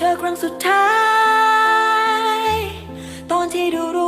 เธอครั้งสุดท้าย ตอนที่ดูรู้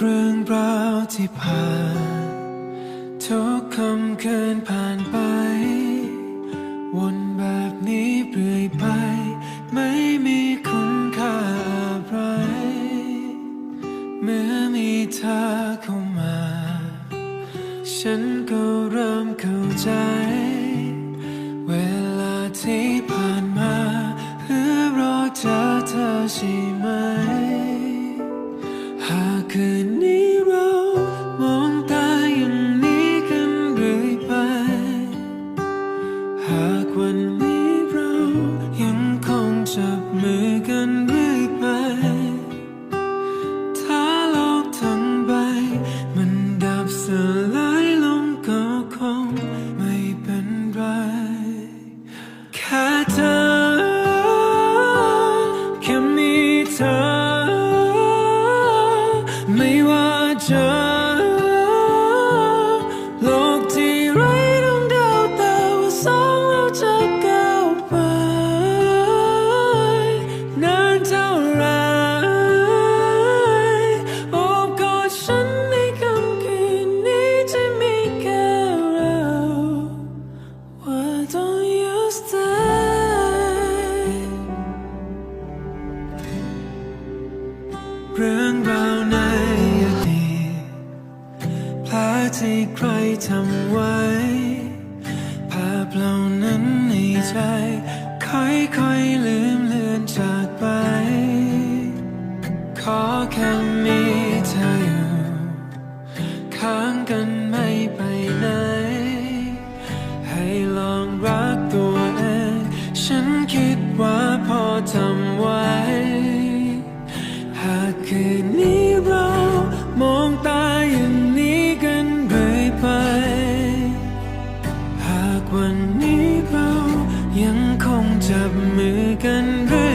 เรื่องราวที่ผ่าน ทุกคำคืนผ่านไป วนแบบนี้เรื่อยไป ไม่มีคุณค่าอะไร เมื่อมีเธอเข้ามา ฉันก็เริ่มเข้าใจ ที่ใครทำไว้ ภาพเหล่านั้นในใจค่อยๆลืม วันนี้เรายังคงจับมือกันเรื่อย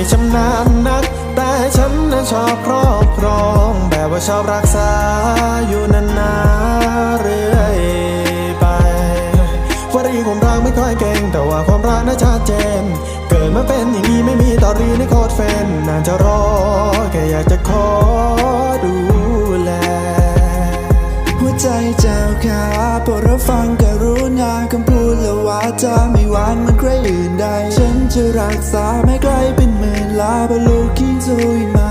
ไม่ชำนาญนัก แต่ฉันนั้นชอบครอบครอง แบบว่าชอบรักษาอยู่นานๆเรื่อยไปวารีผมรักไม่ค่อยเก่ง แต่ว่าความรักน่าชัดเจน เกิดมาเป็นอย่างนี้ไม่มีตอรีในโคตรเฟนนานจะรอแค่อยากจะขอ ใจเจ้าขาโปรดรับฟังกรุณาคำพูดและวาจาไม่หวานเหมันใครอื่นใด ฉันจะรักษาไม่ไกลเป็นหมื่นลาบลูกินจูอินมา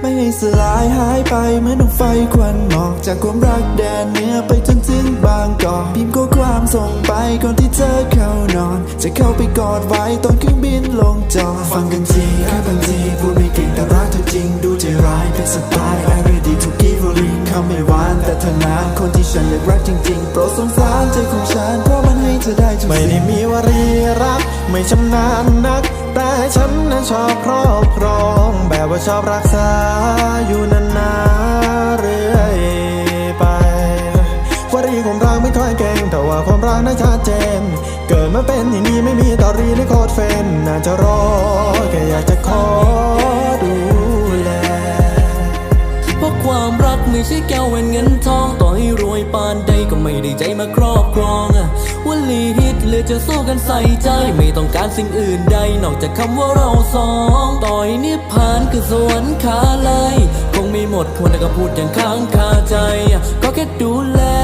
ไม่ให้สลายหายไปเหมือนดวงไฟควันหมอกจากความรักแดนเหนือไปจนถึงบางกอกพิมพ์ข้อความส่งไปก่อนที่เธอเข้านอน จะเข้าไปกอดไว้ตอนเครื่องบินลงจอดฟังกันทีแค่บางทีพูดไม่เก่งแต่รักเธอจริงดูใจร้ายเป็นสไตล์ I ready to give a ring คำไม่หวานแต่เธอนานคนที่ฉันอยากรักจริงๆ โปรดสงสารใจของฉัน เพราะมันให้เธอได้ทุกไม่สิ่งได้มีวรีรัก ไม่ชำนาญนัก แต่ฉันนั้นชอบครอบครอง แบบว่าชอบรักษาอยู่นานๆเรื่อยไปวรีผมรักไม่ค่อยเก่ง แต่ว่าความรักน่าชัดเจน เกิดมาเป็นอย่างนี้ไม่มีตอรีในโคตรเฟนน่าจะรอแค่อยากจะขอ ไม่ใช่แก้วแหวนเงินทอง ต่อให้รวยปานใดก็ไม่ได้ใจมาครอบครองวลีฮิตเลยจะสู้กันใส่ใจ ไม่ต้องการสิ่งอื่นใด นอกจากคำว่าเราสอง ต่อยนิพพานคือสวรรค์ขาเลยคงไม่หมดควรแต่ก็พูดอย่างค้างคาใจ ก็แค่ดูแล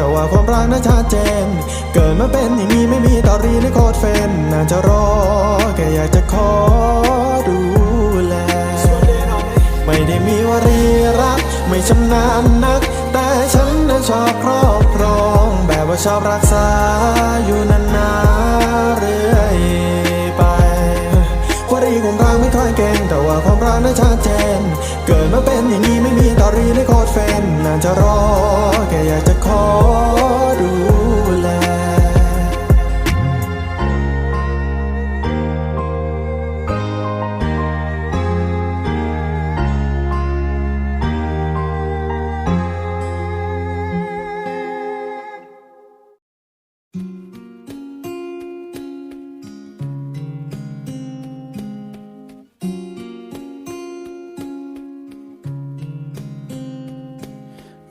แต่ว่าความรักน่าชัดเจน เกิดมาเป็นอย่างนี้ไม่มีตอรีในโคตรเฟนน่าจะรอแค่อยากจะขอดูแล ไม่ได้มีวรีรัก ไม่ชำนาญนัก แต่ฉันนั้นชอบครอบครอง แบบว่าชอบรักษาอยู่นานๆเรื่อยไปวรีของเราไม่ค่อยเก่งแต่ว่าความรักนั้นชัดเจน เกิดมาเป็นอย่างนี้ไม่มีตอรีในโคตรเฟนนาจะรอ อยากจะขอ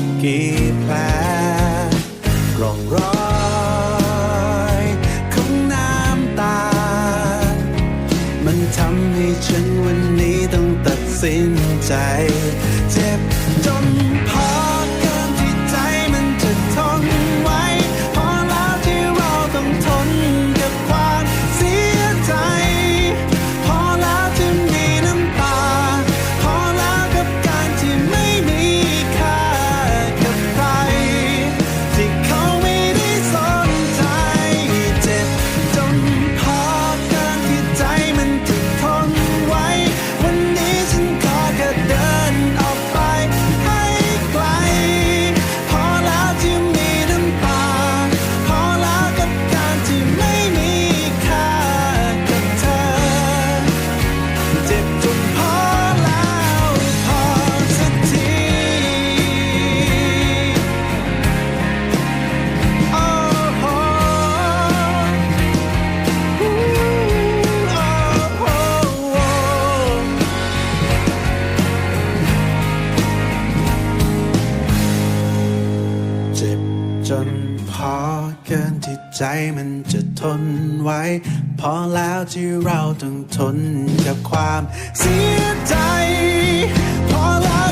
ก กี่แผลร่องรอยของน้ำตา มันทำให้ฉันวันนี้ต้องตัดสินใจ เจ็บ จนพอเกินที่ใจมันจะทนไว้ พอแล้วที่เราต้องทนกับความเสียใจ พอแล้ว